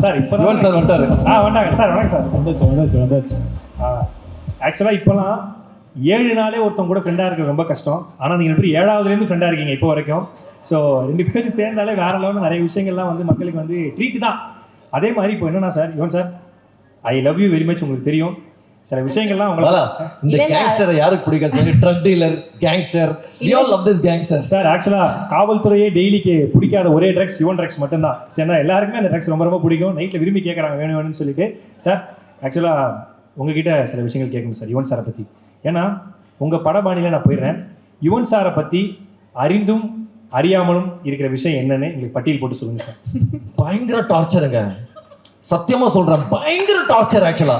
Sir இப்போ Yuvan sir வந்துட்டாரு. ஆ வந்தாங்க. சார் வணக்கம் சார். வந்தாச்சு வந்தாச்சு வந்தாச்சு ஆக்சுவலாக இப்போலாம் ஏழு நாளே ஒருத்தவங்க கூட ஃப்ரெண்டாக இருக்கிறது ரொம்ப கஷ்டம். ஆனால் நீங்கள் எப்படி ஏழாவதுலேருந்து ஃப்ரெண்டாக இருக்கீங்க இப்போ வரைக்கும். ஸோ ரெண்டு பேரும் சேர்ந்தாலே வேற லெவலில் நிறைய விஷயங்கள்லாம் வந்து மக்களுக்கு வந்து ட்ரீட் தான். அதே மாதிரி இப்போ என்னன்னா sir Yuvan sir I love you very much உங்களுக்கு தெரியும். சில விஷயங்கள்லாம் உங்களுக்கு இந்த கேங்ஸ்டரை யாருக்கு பிடிக்காது சொல்லி drug dealer gangster we all love this gangster sir ஆக்சுவலாக காவல்துறையே டெய்லிக்கு பிடிக்காத ஒரே ட்ரக்ஸ் யுவன் ட்ரக்ஸ் மட்டும்தான். சரிண்ணா எல்லாருக்குமே அந்த ட்ரக்ஸ் ரொம்ப ரொம்ப பிடிக்கும். நைட்டில் விரும்பி கேட்குறாங்க வேணும் வேணும்னு சொல்லிட்டு. சார் ஆக்சுவலாக உங்ககிட்ட சில விஷயங்கள் கேட்கணும் சார் யுவன் சாரை பற்றி ஏன்னா உங்கள் படபாணியில் நான் போயிடுறேன். யுவன் சாரை பற்றி அறிந்தும் அறியாமலும் இருக்கிற விஷயம் என்னன்னு எங்களுக்கு பட்டியல் போட்டு சொல்லுங்கள் சார். பயங்கர டார்ச்சருங்க சத்தியமா சொல்றேன் பயங்கர டார்ச்சர் ஆக்சுவலா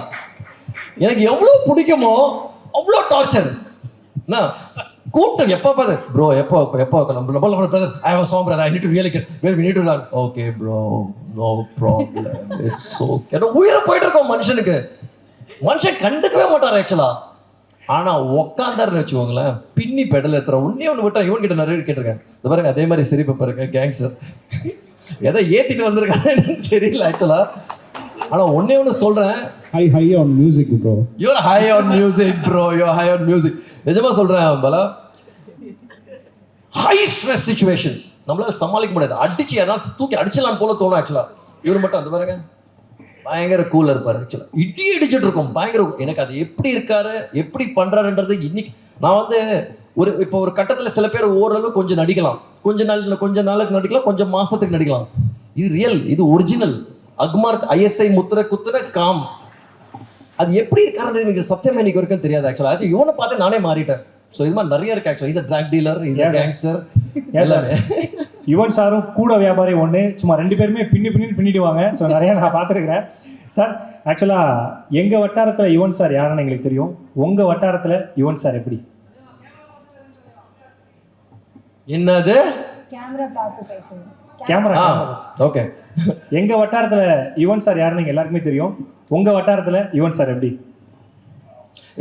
எனக்கு எவ்வளோ பிடிக்குமோ அவ்வளோ டார்ச்சர் என்ன? கூட்டம் எப்போ பாரு ப்ரோ எப்போ எப்போ நம்ம நம்ம brother I have song brother I need to really get where we need to learn okay bro no problem it's okay உயிரை போயிட்டு இருக்கோம் மனுஷனுக்கு. மனுஷன் கண்டுக்கவே மாட்டார் ஆக்சுவலா ஆனா உக்காந்தாருன்னு வச்சுக்கோங்களேன் பின்னி பெடல் ஏத்துற ஒன்னே ஒன்று விட்டா இவன் கிட்ட நிறைய கேட்டிருக்கேன். இது பாருங்க அதே மாதிரி சிரிப்பு பாருங்க கேங்ஸ்டர் எதை ஏத்திட்டு வந்திருக்காருன்னு தெரியல ஆக்சுவலா ஆனா ஒன்னே ஒன்று சொல்றேன் high high on music bro you are high on music bro you high on music நிஜமா சொல்றேன் பலா ஹை ஸ்ட்ரெஸ் சுச்சுவேஷன் நம்மளால சமாளிக்க முடியாது. அடிச்சு ஏதாவது தூக்கி அடிச்சலாம் போல தோணும் ஆக்சுவலா இவர் மட்டும் அந்த பாருங்க. பயங்கர கூல இருப்பாரு ஆக்சுவலா இடி அடிச்சுட்டு இருக்கும் பயங்கர எனக்கு அது எப்படி இருக்காரு எப்படி பண்றாருன்றது இன்னைக்கு நான் வந்து ஒரு இப்போ ஒரு கட்டத்துல சில பேர் ஓரளவு கொஞ்சம் நடிக்கலாம். கொஞ்ச நாள் கொஞ்ச நாளுக்கு நடிக்கலாம் கொஞ்சம் மாசத்துக்கு நடிக்கலாம். இது ரியல் இது ஒரிஜினல் அக்மார்க் ஐஎஸ்ஐ முத்திர குத்துற காம். அது எப்படி இருக்காருன்னு எனக்கு சத்தியமா இன்னைக்கு வரைக்கும் தெரியாது ஆக்சுவலா ஆக்சுவலி இவனை பார்த்து நானே மாறிட்டேன். ஸோ இது மாதிரி நிறைய இருக்கு ஆக்சுவலா is drug dealer is. Gangster எல்லாமே. யுவன் சாரும் கூட வியாபாரி ஒன்று சும்மா ரெண்டு பேருமே பின்னி பின்னி பின்னிடுவாங்க. ஸோ நிறைய நான் பார்த்துருக்கிறேன். சார் ஆக்சுவலாக எங்கள் வட்டாரத்தில் யுவன் சார் யாருன்னு எங்களுக்கு தெரியும்? உங்கள் வட்டாரத்தில் யுவன் சார் எப்படி? என்னது? கேமரா பார்த்து பேசுங்க. கேமரா ஓகே எங்கள் வட்டாரத்தில் யுவன் சார் யாருன்னு எல்லாருக்குமே தெரியும். உங்கள் வட்டாரத்தில் யுவன் சார் எப்படி?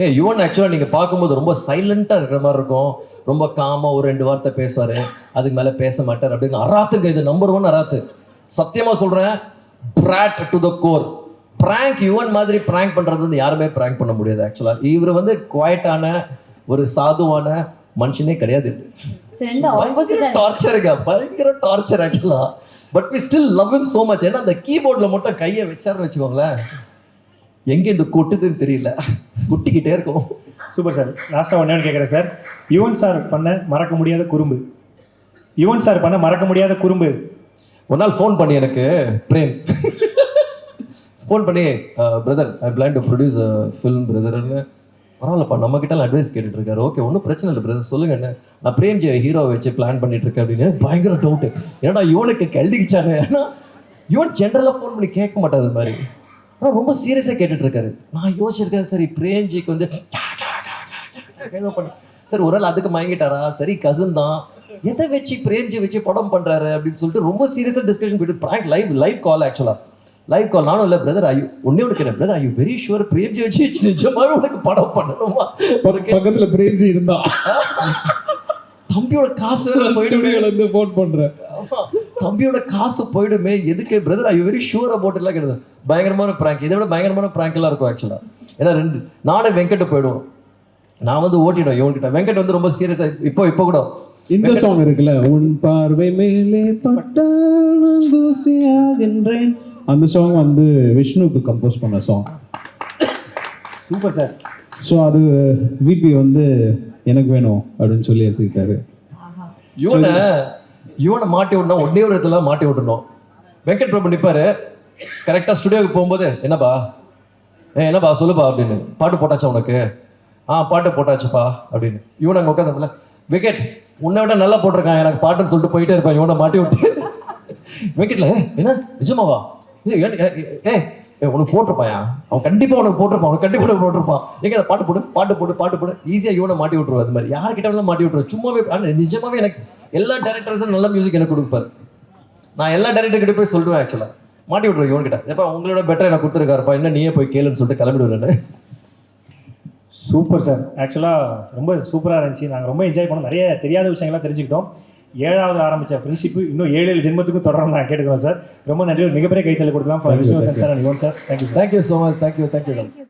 ஏ யுவன் ஆக்சுவலாக நீங்கள் பார்க்கும்போது ரொம்ப சைலண்ட்டாக இருக்கிற மாதிரி இருக்கும். ரொம்ப காமா ஒரு ரெண்டு வார்த்தை பேசுவார். அதுக்கு மேலே பேச மாட்டார் அப்படின்னு. அராத்துங்க இது நம்பர் ஒன் அராத்து. சத்தியமாக சொல்கிறேன் brat to the core prank Yuvan மாதிரி prank பண்ணுறது வந்து யாருமே prank பண்ண முடியாது ஆக்சுவலாக இவர் வந்து குவாய்ட்டான ஒரு சாதுவான மனுஷனே கிடையாது. டார்ச்சருங்க பயங்கர டார்ச்சர் ஆக்சுவலா but we still love him so much ஏன்னா அந்த கீபோர்ட்ல மட்டும் கையை வச்சாருன்னு வச்சுக்கோங்களேன். எங்க இந்த கொட்டுதுன்னு தெரியல. குட்டிக்கிட்டே இருக்கும். சூப்பர் சார் லாஸ்ட்டாக ஒன்று கேட்குறேன் சார் யுவன் சார் பண்ண மறக்க முடியாத குறும்பு. யுவன் சார் பண்ண மறக்க முடியாத குறும்பு. ஒரு நாள் ஃபோன் பண்ணி எனக்கு. பிரேம். ஃபோன் பண்ணி. Brother I plan to produce film பிரதர்னு பரவாயில்லப்பா நம்ம கிட்ட அட்வைஸ் கேட்டுட்டு இருக்காரு ஓகே ஒன்றும் பிரச்சனை இல்லை பிரதர் சொல்லுங்க என்ன? நான் பிரேம் ஜெய ஹீரோ வச்சு பிளான் பண்ணிட்டு இருக்கேன் அப்படின்னு. பயங்கர டவுட்டு ஏன்னா இவனுக்கு கல்டிக்கிச்சாங்க ஏன்னா இவன் ஜென்ரலாக ஃபோன் பண்ணி கேட்க மாட்டாரு மாதிரி. ஆனால் ரொம்ப சீரியஸாக கேட்டுட்டு இருக்காரு நான் யோசிச்சிருக்கேன் சரி பிரேம்ஜிக்கு வந்து ஏதோ பண்ண. சார் ஒரு நாள் அதுக்கு மயங்கிட்டாரா? சரி கசின் தான். எதை வச்சு பிரேம்ஜி வச்சு படம் பண்ணுறாரு அப்படின்னு சொல்லிட்டு ரொம்ப சீரியஸாக டிஸ்கஷன் போயிட்டு லைவ் லைவ் கால் ஆக்சுவலாக லைவ் கால் நானும் இல்லை பிரதர் ஐயோ ஒன்னே ஒன்று கேட்டேன் பிரதர் ஐயோ வெரி ஷுவர் பிரேம்ஜி வச்சு நிஜமாவே உனக்கு படம் பண்ணணுமா? உனக்கு பக்கத்துல பிரேம்ஜி இருந்தா. தம்பியோட காசு போயிடுமே. ஃபோன் பண்றேன். தம்பியோட காசு போயிடுமே. எதுக்கு brother I very sure about எல்லாம் கிடையாது பயங்கரமான பிராங்க் இதை விட பயங்கரமான prank எல்லாம் இருக்கும் ஆக்சுவலா ஏன்னா ரெண்டு நானும் வெங்கட் போயிடுவோம். நான் வந்து ஓட்டிடுவேன் இவன்கிட்ட. வெங்கட் வந்து ரொம்ப சீரியஸா இப்போ இப்போ கூட. இந்த சாங் இருக்குல்ல உன் பார்வை மேலே பட்டால் நான் தூசியாகின்றேன் அந்த சாங் வந்து விஷ்ணுக்கு கம்போஸ் பண்ண சாங் சூப்பர் சார் ஸோ அது விபி வந்து எனக்கு வேணும் அப்படின்னு சொல்லி எடுத்துக்கிட்டாரு. இவனை இவனை மாட்டி விடணும் ஒன்னே ஒரு இடத்துல மாட்டி விட்டணும் வெங்கட் பிரபு நிப்பாரு. கரெக்டாக ஸ்டுடியோக்கு போகும்போது என்னப்பா? ஏ என்னப்பா? சொல்லுப்பா அப்படின்னு. பாட்டு போட்டாச்சா உனக்கு? ஆ பாட்டு போட்டாச்சுப்பா அப்படின்னு. இவன் அங்கே உட்காந்துல விக்கெட் உன்னை விட நல்லா போட்டிருக்கான். எனக்கு பாட்டுன்னு சொல்லிட்டு போயிட்டே இருப்பான். இவனை மாட்டி விட்டு. விக்கெட்ல என்ன? நிஜமாவா? ஏ, ஏ, உனக்கு போட்டிருப்பாயா? அவன் கண்டிப்பா உனக்கு போட்டிருப்பான். அவனுக்கு கண்டிப்பா உனக்கு போட்டிருப்பான். எங்க அதை பாட்டு போடு பாட்டு போடு பாட்டு போடு. ஈஸியா இவனை மாட்டி விட்டுருவா. அது மாதிரி யார்கிட்ட வேணாலும் மாட்டி விட்டுருவா. சும்மாவே ஆனா நிஜமாவே எனக்கு எல்லா டேரக்டர்ஸும் நல்ல மியூசிக் எனக்கு கொடுப்பாரு. நான் எல்லா டேரக்டர் கிட்ட போய் சொல்லுவேன் ஆக்சுவலா மாட்டி விட்டுருவேன் இவன் கிட்ட. எப்ப உங்களோட பெட்டர் எனக்கு கொடுத்துருக்காருப்பா. என்ன நீயே போய் கேளுன்னு சொல்லிட்டு கிளம்பிடுவேன் சூப்பர் சார் ஆக்சுவலாக ரொம்ப சூப்பராக இருந்துச்சு. நாங்கள் ரொம்ப என்ஜாய் பண்ணோம். நிறைய தெரியாத விஷயங்கள்லாம் தெரிஞ்சுக்கிட்டோம். ஏழாவது ஆரம்பிச்ச ஃப்ரெண்ட்ஷிப் இன்னும் ஏழு ஏழு ஜென்மத்துக்கும் தொடரும் நான் கேட்டுக்கிறேன் சார் ரொம்ப நன்றி ஒரு மிகப்பெரிய கைத்தல் கொடுக்கலாம். Sir thank you sir. Thank you so much thank you thank you.